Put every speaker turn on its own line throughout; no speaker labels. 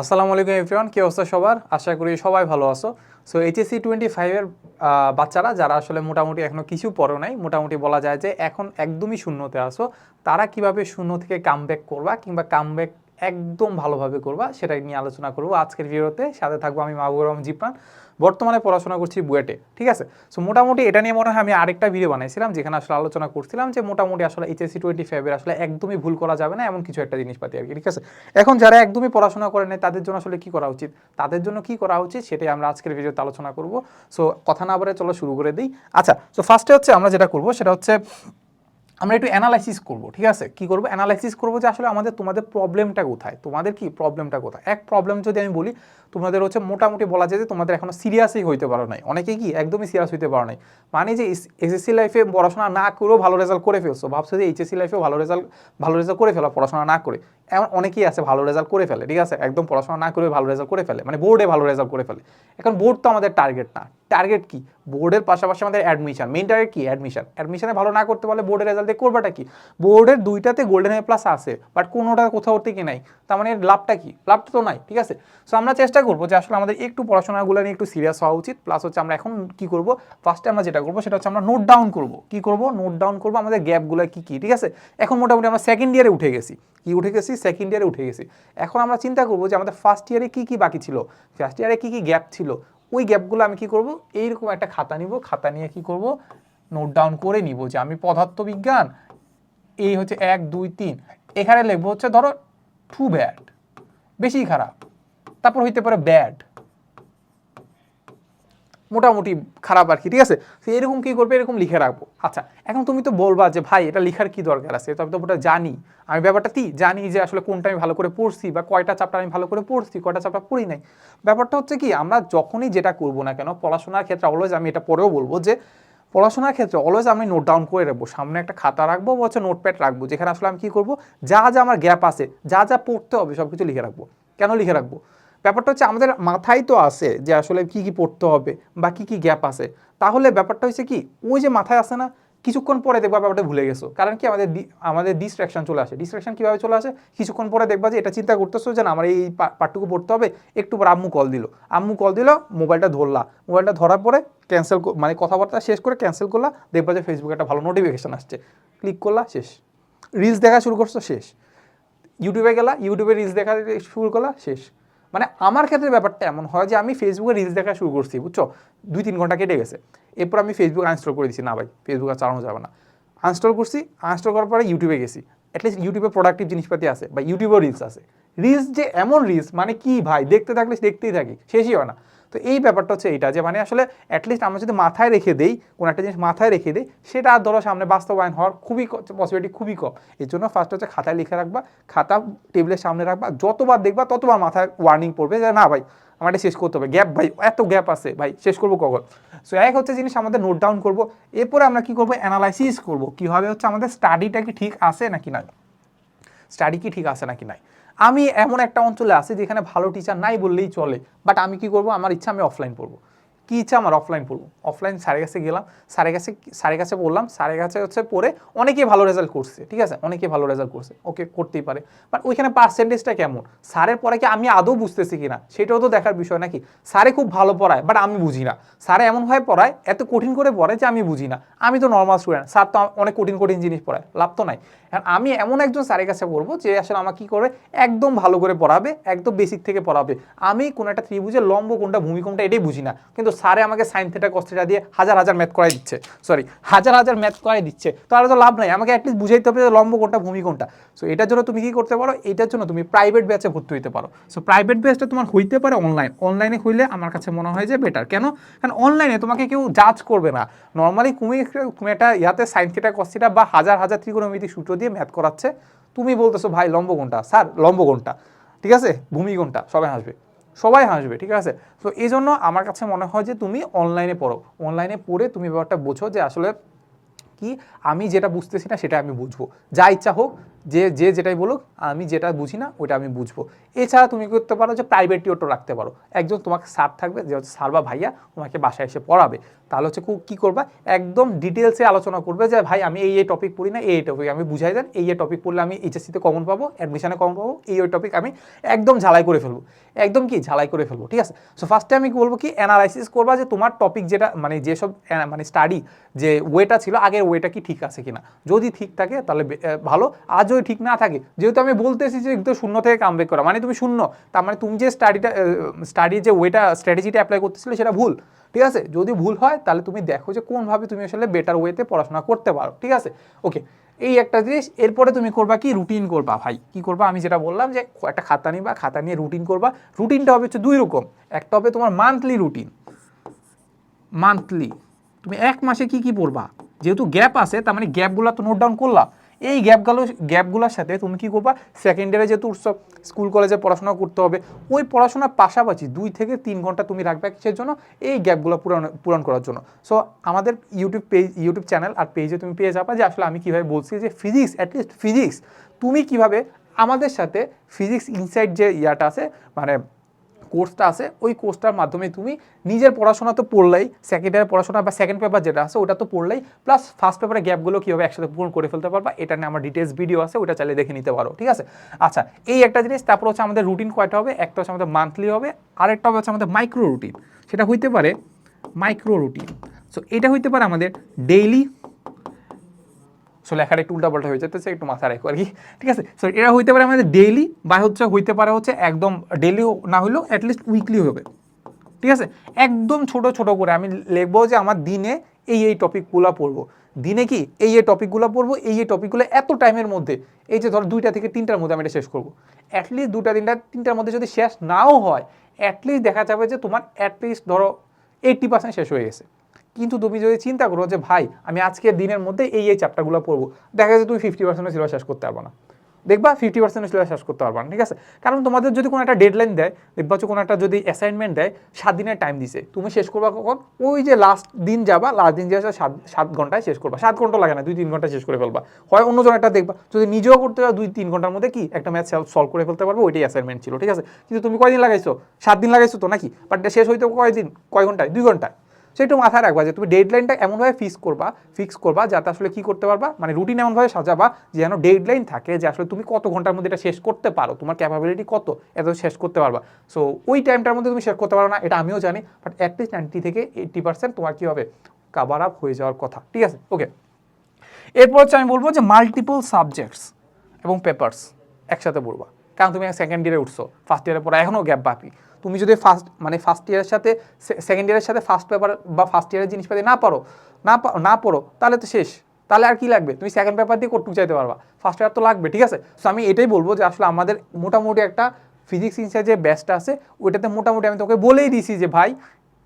আসসালামু আলাইকুম এভরিওয়ান, কি অবস্থা সবার? আশা করি সবাই ভালো আছো। সো এইচএসসি টোয়েন্টি ফাইভের বাচ্চারা যারা আসলে মোটামুটি এখনও কিছু পড়ো নাই, মোটামুটি বলা যায় যে এখন একদমই শূন্যতে আসো তারা কীভাবে শূন্য থেকে কামব্যাক করবা কিংবা কামব্যাক একদম ভালোভাবে করবা সেটা নিয়ে আলোচনা করব আজকের ভিডিওতে। সাথে থাকব আমি মাহবুব রহমান জিপ্রান। বর্তমানে পড়াশোনা করছি বুয়েটে, ঠিক আছে? সো মোটামুটি এটা নিয়ে মনে হয় আমি আরেকটা ভিডিও বানাইছিলাম, যেখানে আসলে আলোচনা করছিলাম যে মোটামুটি আসলে এইচএসসি টোয়েন্টি ফাইভের আসলে একদমই ভুল করা যাবে না, এমন কিছু একটা জিনিসপাতি আর কি, ঠিক আছে? এখন যারা একদমই পড়াশোনা করে নেয় তাদের জন্য আসলে কি করা উচিত? তাদের জন্য কি করা উচিত, সেটাই আমরা আজকের ভিডিওতে আলোচনা করব। সো কথা না বলে চলো শুরু করে দিই। আচ্ছা সো ফার্স্টে হচ্ছে আমরা যেটা করব, সেটা হচ্ছে আমরা একটু অ্যানালাইসিস করব, ঠিক আছে? কি করব? অ্যানালাইসিস করব যে আসলে আমাদের তোমাদের প্রবলেমটা কোথায়? তোমাদের কি প্রবলেমটা কোথায়? এক প্রবলেম যদি আমি বলি, তোমাদের হচ্ছে মোটামুটি বলা যায় যে তোমাদের এখনও সিরিয়াসই হইতে পারো নাই। অনেকে কি একদমই সিরিয়াস হইতে পারো নাই। মানে যে এসএসসি লাইফে পড়াশোনা না করেও ভালো রেজাল্ট করে ফেলছো। ভাবছ যে এইচএসসি লাইফেও ভালো রেজাল্ট ভালো রেজাল্ট করে ফেলো, পড়াশোনা না করে। এমন অনেকেই আছে ভালো রেজাল্ট করে ফেলে, ঠিক আছে? একদম পড়াশোনা না করে ভালো রেজাল্ট করে ফেলে মানে বোর্ডে ভালো রেজাল্ট করে ফেলে। এখন বোর্ড তো আমাদের টার্গেট না। টার্গেট কি? বোর্ডের পাশাপাশি আমাদের অ্যাডমিশন মেন টার্গেট কি? অ্যাডমিশন অ্যাডমিশনে ভালো না করতে পারলে বোর্ডের রেজাল্ট দিয়ে করবাটা কি? বোর্ডের দুইটাতে গোল্ডেন এ প্লাস আছে বাট কোনোটা কোথাও থেকে নাই। তার মানে লাভটা কি? লাভটা তো নাই, ঠিক আছে? সো আমরা চেষ্টা করব যে আসলে আমাদের একটু পড়াশোনাগুলো নিয়ে একটু সিরিয়াস হওয়া উচিত প্লাস হচ্ছে আমরা এখন কি করব? ফার্স্টে আমরা যেটা করব সেটা হচ্ছে আমরা নোট ডাউন করব। কি করব? নোট ডাউন করব আমাদের গ্যাপগুলো কি কি, ঠিক আছে? এখন মোটামুটি আমরা সেকেন্ড ইয়ারে উঠে গেছি। কি উঠে গেছি? সেকেন্ড ইয়ারে উঠে গেছি। এখন আমরা চিন্তা করব যে আমাদের ফার্স্ট ইয়ারে কি কি বাকি ছিল? ফার্স্ট ইয়ারে কি কি গ্যাপ ছিল? ওই গ্যাপগুলো আমি কি করব? এইরকম একটা খাতা নিব। খাতা নিয়ে কি করব? নোট ডাউন করে নিব যে আমি পদার্থবিজ্ঞান, এই হচ্ছে এক, দুই, তিন, এখানে লিখব হচ্ছে ধরো টু ব্যাড বেশি খারাপ। তারপর হইতে পারে ব্যাড মোটামুটি খারাপ আর কি, ঠিক আছে? তো এরকম কি করবে? এরকম লিখে রাখব। আচ্ছা এখন তুমি তো বলবা যে, ভাই, এটা লেখার কি দরকার আছে? তবে তো ওটা জানি। আমি ব্যাপারটা কি? জানি যে, আসলে কোনটা আমি ভালো করে পড়ছি বা কয়টা চাপটা আমি ভালো করে পড়ছি, কয়টা চাপটা পড়ি নাই। ব্যাপারটা হচ্ছে কি, আমরা যখনই যেটা করব না কেন, পড়াশোনার ক্ষেত্রে অলওয়েজ আমি এটা পরেও বলব যে পড়াশোনার ক্ষেত্রে অলওয়েজ আমি নোট ডাউন করে রাখব। সামনে একটা খাতা রাখব বা হচ্ছে নোটপ্যাড রাখব, যেখানে আসলে আমি কী করব? যা যা আমার গ্যাপ আছে, যা যা পড়তে হবে সব কিছু লিখে রাখব। কেন লিখে রাখব? ব্যাপারটা হচ্ছে আমাদের মাথায় তো আসে যে আসলে কি কি পড়তে হবে বা কি কি গ্যাপ আছে। তাহলে ব্যাপারটা হচ্ছে কি, ওই যে মাথায় আসে না কিছুক্ষণ পরে দেখবা ব্যাপারটা ভুলে গেছো। কারণ কি আমাদের আমাদের ডিস্ট্রাকশন চলে আসে। ডিস্ট্রাকশন কীভাবে চলে আসে? কিছুক্ষণ পরে দেখবা যে এটা চিন্তা করতেছো যে না, আমার এই পা- পার্টটুকু পড়তে হবে। একটু পর আম্মু কল দিল। আম্মু কল দিল মোবাইলটা ধরলা। মোবাইলটা ধরার পরে ক্যান্সেল মানে কথাবার্তা শেষ করে ক্যান্সেল করলা। দেখবা যে ফেসবুকে একটা ভালো নোটিফিকেশান আসছে। ক্লিক করলা, শেষ। রিলস দেখা শুরু করছ, শেষ। ইউটিউবে গেলা ইউটিউবে রিলস দেখা শুরু করলা, শেষ। মানে আমার ক্ষেত্রে ব্যাপারটা এমন হয় যে আমি ফেসবুকে রিলস দেখা শুরু করছি, বুঝছ? দুই তিন ঘণ্টা কেটে গেছে। এরপর আমি ফেসবুক আনস্টল করে দিচ্ছি না ভাই ফেসবুক আর চালানো যাবে না। আনস্টল করছি আনস্টল করার পরে ইউটিউবে গেছি। অ্যাটলিস্ট ইউটিউবে প্রোডাক্টিভ জিনিসপাতি আছে বা ইউটিউবেও রিলস আছে। রিলস যে এমন রিলস মানে কি ভাই, দেখতে থাকলে দেখতেই থাকি, শেষই হয় না। তো এই ব্যাপারটা হচ্ছে এইটা যে মানে আসলে অ্যাটলিস্ট আমরা যদি মাথায় রেখে দেই, কোনো একটা জিনিস মাথায় রেখে দিই, সেটা আর ধরো সামনে বাস্তবায়ন হওয়ার খুবই পসিবিলিটি খুবই কম। এর জন্য ফার্স্ট হচ্ছে খাতায় লিখে রাখবা, খাতা টেবিলের সামনে রাখবা, যতবার দেখবা ততবার মাথায় ওয়ার্নিং পড়বে যে না ভাই আমার শেষ করতে হবে। গ্যাপ ভাই, এত গ্যাপ আছে ভাই, শেষ করব কখন? সো এক হচ্ছে জিনিস আমাদের নোট ডাউন করব, এরপরে আমরা কি করব? অ্যানালাইসিস করব। কীভাবে হচ্ছে আমাদের স্টাডিটা কি ঠিক আছে নাকি নয় স্টাডি কি ঠিক আছে নাকি নাই? আমি এমন একটা অঞ্চলে আছি যেখানে ভালো টিচার নাই বললেই চলে বাট আমি কি করব? আমার ইচ্ছা আমি অফলাইন পড়ব। কি ইচ্ছা আমার অফলাইন পড়ব। অফলাইন স্যারের কাছে গেলাম স্যারের কাছে স্যারের কাছে বললাম স্যারের কাছে হচ্ছে পড়ে অনেকেই ভালো রেজাল্ট করছে, ঠিক আছে? অনেকেই ভালো রেজাল্ট করছে ওকে করতেই পারে। বাট ওইখানে পার্সেন্টেজটা কেমন? স্যারের পরে কি আমি আদৌ বুঝতেছি কিনা? সেটাও তো দেখার বিষয় নাকি? স্যারে খুব ভালো পড়ায় বাট আমি বুঝি না। স্যারে এমনভাবে পড়ায়, এত কঠিন করে পড়ায় যে আমি বুঝি না। আমি তো নর্মাল স্টুডেন্ট স্যার তো অনেক কঠিন কঠিন জিনিস পড়ায়, লাভ তো নাই। আমি এমন একজন স্যারের কাছে পড়ব যে আসলে আমাকে কী করে? একদম ভালো করে পড়াবে, একদম বেসিক থেকে পড়াবে। আমি কোনো একটা ত্রিভুজের লম্ব কোনটা, ভূমিকম্পটা, এটাই বুঝি না। কিন্তু স্যারে আমাকে সাইন থেটা কস্টেটা দিয়ে হাজার হাজার ম্যাথ করাই দিচ্ছে। সরি হাজার হাজার ম্যাথ করাই দিচ্ছে। তাহলে তো লাভ নাই, আমাকে অ্যাটলিস্ট বুঝাইতে হবে লম্ব কোনটা ভূমি কোনটা সো এটার জন্য তুমি কি করতে পারো? এটার জন্য তুমি প্রাইভেট ব্যাচে ভর্তি হইতে পারো। সো প্রাইভেট ব্যাচটা তোমার হইতে পারে অনলাইন অনলাইনে হইলে আমার কাছে মনে হয় যে বেটার কেন? কারণ অনলাইনে তোমাকে কেউ জাজ করবে না। নর্মালি তুমি তুমি একটা ইয়াতে সাইন থিটা কস্টিটা বা হাজার হাজার ত্রিকোণমিতি সূত্র দিয়ে ম্যাথ করাচ্ছে। তুমি বলতেছো, ভাই, লম্ব কোনটা স্যার, লম্ব কোনটা ঠিক আছে? ভূমি কোনটা সবাই হাসবে সবাই হাসবে, ঠিক আছে? তো এই জন্য আমার কাছে মনে হয় যে তুমি অনলাইনে পড়ো। অনলাইনে পড়ে তুমি ব্যাপারটা বোঝো যে আসলে কি আমি যেটা বুঝতেছি না সেটা আমি বুঝব। যা ইচ্ছা হোক, যে যে যেটাই বলুক, আমি যেটা বুঝি না ওইটা আমি বুঝব। এছাড়া তুমি করতে পারো যে প্রাইভেট টিউটর রাখতে পারো। একজন তোমাকে স্যার থাকবে, যে হচ্ছে স্যার বা ভাইয়া তোমাকে বাসায় এসে পড়াবে। তাহলে হচ্ছে কু- করবা? একদম ডিটেলসে আলোচনা করবে যে, ভাই, আমি এই এই টপিক পড়ি না, এই এই টপিক আমি বুঝাই দেন, এই এই টপিক পড়লে আমি এইচএসসিতে কমন পাবো অ্যাডমিশনে কমন পাবো, এই, ওই টপিক আমি একদম ঝালাই করে ফেলব। একদম কি? ঝালাই করে ফেলব, ঠিক আছে? সো ফার্স্টে আমি বলব কি? অ্যানালাইসিস করবা যে, তোমার টপিক যেটা মানে যেসব মানে স্টাডি যে ওয়েটা ছিল, আগের ওয়েটা কি ঠিক আছে কিনা? যদি ঠিক থাকে, তাহলে ভালো। আর যদি ঠিক না থাকে, যেহেতু আমি বলতেছি যে, একদম শূন্য থেকে কামব্যাক করা মানে তুমি শূন্য, তার মানে তুমি যে স্টাডিটা স্টাডি যে ওয়েটা স্ট্র্যাটেজিটা অ্যাপ্লাই করতেছিলে, সেটা ভুল। ঠিক আছে? যদি ভুল হয়, তাহলে তুমি দেখো যে কোনভাবে তুমি আসলে বেটার ওয়েতে পড়াশোনা করতে পারো, ঠিক আছে? ওকে এই একটা জিনিস, এরপরে তুমি করবা কি? রুটিন করবা ভাই। কি করবা? আমি যেটা বললাম যে, একটা খাতা নিবা, খাতা নিয়ে রুটিন করবা। রুটিনটা হবে হচ্ছে দুই রকম। একটা হবে তোমার মান্থলি রুটিন মান্থলি তুমি এক মাসে কি কি পড়বা? যেহেতু গ্যাপ আছে, তার মানে গ্যাপগুলো তো নোট ডাউন করলা। এই গ্যাপগুলো গ্যাপগুলোর সাথে তুমি কি করবা? সেকেন্ড ইয়ারে যেহেতু উৎসব স্কুল কলেজে পড়াশোনা করতে হবে, ওই পড়াশোনার পাশাপাশি দুই থেকে তিন ঘণ্টা তুমি রাখবে কিসের জন্য? এই গ্যাপগুলো পূরণ পূরণ করার জন্য। সো আমাদের ইউটিউব পেজ ইউটিউব চ্যানেল আর পেজে তুমি পেয়ে যাবা যে আসলে আমি কীভাবে বলছি যে ফিজিক্স অ্যাটলিস্ট ফিজিক্স তুমি কীভাবে আমাদের সাথে ফিজিক্স ইনসাইড যে ইয়াটা আছে মানে কোর্সটা আছে, ওই কোর্সটার মাধ্যমে তুমি নিজের পড়াশোনা তো পড়লেই সেকেন্ড ইয়ার পড়াশোনা বা সেকেন্ড পেপার যেটা আছে, ওটা তো পড়লেই প্লাস ফার্স্ট পেপারে গ্যাপগুলো কীভাবে একসাথে পূরণ করে ফেলতে পারবা, এটা নিয়ে আমার ডিটেলস ভিডিও আছে, ওটা চাইলে দেখে নিতে পারো, ঠিক আছে? আচ্ছা এই একটা জিনিস, তারপর হচ্ছে আমাদের রুটিন কয়টা হবে? একটা হচ্ছে আমাদের মান্থলি হবে, আরেকটা হবে হচ্ছে আমাদের মাইক্রো রুটিন সেটা হইতে পারে মাইক্রো রুটিন সো এটা হইতে পারে আমাদের ডেইলি সো লেখাটা একটু উল্টাপাল্টা হয়ে যেতেছে, একটু মাথা রাখো আর কি। ঠিক আছে? সো এটা হইতে পারে আমাদের ডেইলি বা হচ্ছে হইতে পারে হচ্ছে একদম ডেইলি না হলেও অ্যাটলিস্ট উইকলি হবে। ঠিক আছে? একদম ছোট ছোট করে আমি লিখব যে আমার দিনে এই এই টপিকগুলো পড়ব। দিনে কি এই এই টপিকগুলো পড়ব, এই এই টপিকগুলো এত টাইমের মধ্যে, এই যে ধরো দুইটা থেকে তিনটার মধ্যে আমি এটা শেষ করব। অ্যাটলিস্ট দুটা তিনটা, তিনটার মধ্যে যদি শেষ নাও হয় অ্যাটলিস্ট দেখা যাবে যে তোমার অ্যাটলিস্ট ধরো এইট্টি পার্সেন্ট শেষ হয়ে গেছে। কিন্তু তুমি যদি চিন্তা করো যে, ভাই, আমি আজকের দিনের মধ্যে এই এই চ্যাপ্টারগুলো পড়ব। দেখা যাচ্ছে তুমি ফিফটি পার্সেন্টের সিলেবাস শেষ করতে পারব না। দেখবা ফিফটি পার্সেন্টের সিলেবাস শেষ করতে পারবা না, ঠিক আছে? কারণ তোমাদের যদি কোনো একটা ডেডলাইন দেয়, দেখবা হচ্ছে কোনো একটা যদি অ্যাসাইনমেন্ট দেয়, সাত দিনের টাইম দিছে। তুমি শেষ করবা কখন? ওই যে লাস্ট দিন যাবা লাস্ট দিন যাবে সাত সাত ঘন্টায় শেষ করবা। সাত ঘণ্টা লাগে না, দুই, তিন ঘণ্টা শেষ করে ফেলবা। হয় অন্যজন একটা দেখবা। যদি নিজেও করতে পারো দুই, তিন ঘণ্টার মধ্যে কি একটা ম্যাথ সলভ করে ফেলতে পারব, ওইটাই অ্যাসাইনমেন্ট ছিল, ঠিক আছে? কিন্তু তুমি কয়দিন লাগাইছো? সাত দিন লাগাইছো তো নাকি? বাট শেষ হইতে কয়দিন? কয় ঘন্টায়? দুই ঘন্টায়। সেটা মাথায় রাখবা যে তুমি ডেডলাইনটা এমনভাবে ফিক্স করবা ফিক্স করবা যাতে আসলে কি করতে পারবা? মানে রুটিন এমনভাবে সাজাবা যে যেন ডেডলাইন থাকে যে আসলে তুমি কত ঘণ্টার মধ্যে এটা শেষ করতে পারো, তোমার ক্যাপাবিলিটি কত এত শেষ করতে পারবা। সো ওই টাইমটার মধ্যে তুমি শেষ করতে পারো না, এটা আমিও জানি বাট অ্যাটলিস্ট নাইনটি থেকে এইট্টি পার্সেন্ট তোমার কী হবে? কাভার আপ হয়ে যাওয়ার কথা, ঠিক আছে? ওকে এরপর হচ্ছে আমি বলব যে মাল্টিপল সাবজেক্টস এবং পেপার্স একসাথে পড়বা। কারণ তুমি সেকেন্ড ইয়ারে উঠছো ফার্স্ট ইয়ারের পরে এখনও গ্যাপ বাকি। তুমি যদি ফার্স্ট মানে ফার্স্ট ইয়ারের সাথে সেকেন্ড ইয়ারের সাথে ফার্স্ট পেপার বা ফার্স্ট ইয়ারের জিনিসপাতি না পারো না না পড়ো, তাহলে তো শেষ। তাহলে আর কি লাগবে? তুমি সেকেন্ড পেপার দিয়ে কোটটুক চাইতে পারবা। ফার্স্ট ইয়ার তো লাগবে, ঠিক আছে? সো আমি এটাই বলব যে আসলে আমাদের মোটামুটি একটা ফিজিক্স ইন্সের যে ব্যাচটা আছে, ওইটাতে মোটামুটি আমি তোকে বলেই দিছি যে ভাই,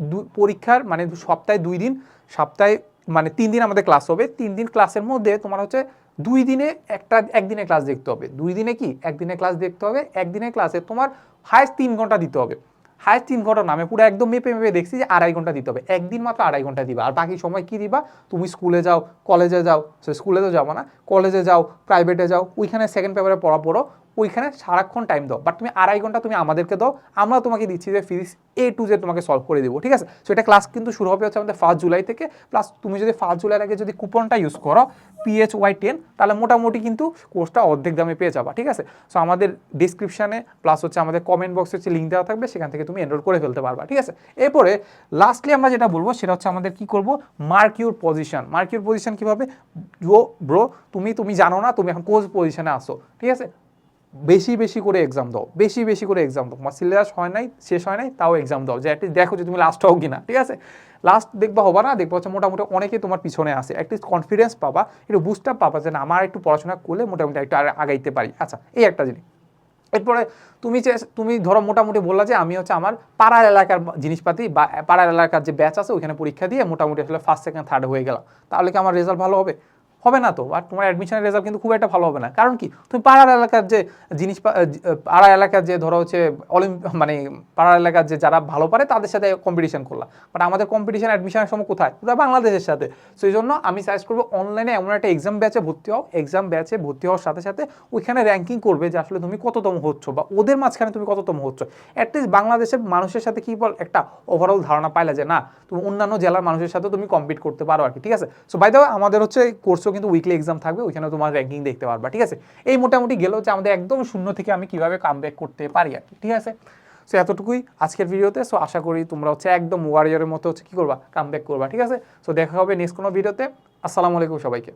দু- পরীক্ষার মানে সপ্তাহে দুই দিন, সপ্তাহে মানে তিন দিন আমাদের ক্লাস হবে। তিন দিন ক্লাসের মধ্যে তোমার হচ্ছে দুই দিনে একটা, একদিনে ক্লাস দেখতে হবে। দুই দিনে কি? একদিনে ক্লাস দেখতে হবে, একদিনে ক্লাসে তোমার হায়েস্ট তিন ঘণ্টা দিতে হবে। হায়েস্ট তিন ঘণ্টা নামে পুরো একদম মেপে মেপে দেখছি যে আড়াই ঘণ্টা দিতে হবে। একদিন মাত্র আড়াই ঘণ্টা দিবা। আর বাকি সময় কি দিবা? তুমি স্কুলে যাও কলেজে যাও, সে স্কুলে তো যাব না। কলেজে যাও প্রাইভেটে যাও, ওইখানে সেকেন্ড পেপারে পড়া পড়ো। ওইখানে সারাক্ষণ টাইম দাও। বাট তুমি আড়াই ঘণ্টা তুমি আমাদেরকে দাও আমরা তোমাকে দিচ্ছি যে ফিজিক্স এ টু জেড তোমাকে সলভ করে দেবো, ঠিক আছে? সো এটা ক্লাস কিন্তু শুরু হবে হচ্ছে আমাদের ফার্স্ট জুলাই থেকে। প্লাস তুমি যদি ফার্স্ট জুলাইয়ের আগে যদি কুপনটা ইউজ করো পিএইচ ওয়াই টেন তাহলে মোটামুটি কিন্তু কোর্সটা অর্ধেক দামে পেয়ে যাবা, ঠিক আছে? সো আমাদের ডিসক্রিপশানে প্লাস হচ্ছে আমাদের কমেন্ট বক্সে হচ্ছে লিঙ্ক দেওয়া থাকবে, সেখান থেকে তুমি এনরোল করে ফেলতে পারবা, ঠিক আছে? এরপরে লাস্টলি আমরা যেটা বলব, সেটা হচ্ছে আমাদের কি করব? Mark your position mark your position কীভাবে? ব্রো তুমি তুমি জানো না, তুমি এখন কোচ পজিশনে আসো ঠিক আছে? বেশি বেশি করে এক্সাম দাও, বেশি বেশি করে এক্সাম দাও। তোমার সিলেবাস হয় নাই, শেষ হয় নাই, তাও এক্সাম দাও। যে অ্যাটলিস্ট দেখো যে তুমি লাস্ট হও কিনা, ঠিক আছে? লাস্ট দেখবা হবা না, দেখবা হচ্ছে মোটামুটি অনেকে তোমার পিছনে আসে অ্যাটলিস্ট কনফিডেন্স পাবা, একটু বুস্ট আপ পাবা যে না, আমার একটু পড়াশোনা করলে মোটামুটি একটু আগাইতে পারি। আচ্ছা এই একটা জিনিস। এরপরে তুমি যে, তুমি ধরো মোটামুটি বললা যে আমি হচ্ছে আমার পাড়ার এলাকার জিনিসপাতি বা, পাড়ার এলাকার যে ব্যাচ আছে, ওইখানে পরীক্ষা দিয়ে মোটামুটি আসলে ফার্স্ট সেকেন্ড থার্ড হয়ে গেলাম। তাহলে কি আমার রেজাল্ট ভালো হবে? হবে না তো। আর তোমার অ্যাডমিশনের রেজাল্ট কিন্তু খুব একটা ভালো হবে না। কারণ কি? তুমি পাড়ার এলাকার যে জিনিস পাড়া এলাকার যে ধরো হচ্ছে অলিম্প মানে পাড়ার এলাকার যে যারা ভালো পারে তাদের সাথে কম্পিটিশন করলাম। বাট আমাদের কম্পিটিশন অ্যাডমিশনের সময় কোথায়? পুরো বাংলাদেশের সাথে। সেই জন্য আমি সাজেস্ট করব অনলাইনে এমন একটা এক্সাম ব্যাচে ভর্তি হও। এক্সাম ব্যাচে ভর্তি হওয়ার সাথে সাথে ওইখানে র্যাঙ্কিং করবে যে আসলে তুমি কততম হচ্ছ বা ওদের মাঝখানে তুমি কততম হচ্ছ। অ্যাটলিস্ট বাংলাদেশের মানুষের সাথে কি বল একটা ওভারঅল ধারণা পাইলে যে, না, তুমি অন্যান্য জেলার মানুষের সাথে তুমি কম্পিট করতে পারো আর কি ঠিক আছে? সো বাই দ্য আমাদের হচ্ছে কোর্সও কিন্তু উইকলি এক্সাম থাকবে ওইখানে তোমার র্যাঙ্কিং দেখতে পারবা, ঠিক আছে? এই মোটামুটি গেলেও যে আমাদের একদম শূন্য থেকে আমি কীভাবে কাম করতে পারি আর ঠিক আছে? সো এতটুকুই আজকের ভিডিওতে সো আশা করি তোমরা হচ্ছে একদম ওয়ারিয়ারের মতো হচ্ছে কী করবা কাম করবা, ঠিক আছে? সো দেখা হবে নেক্সট কোনো ভিডিওতে আসসালামু আলাইকুম সবাইকে।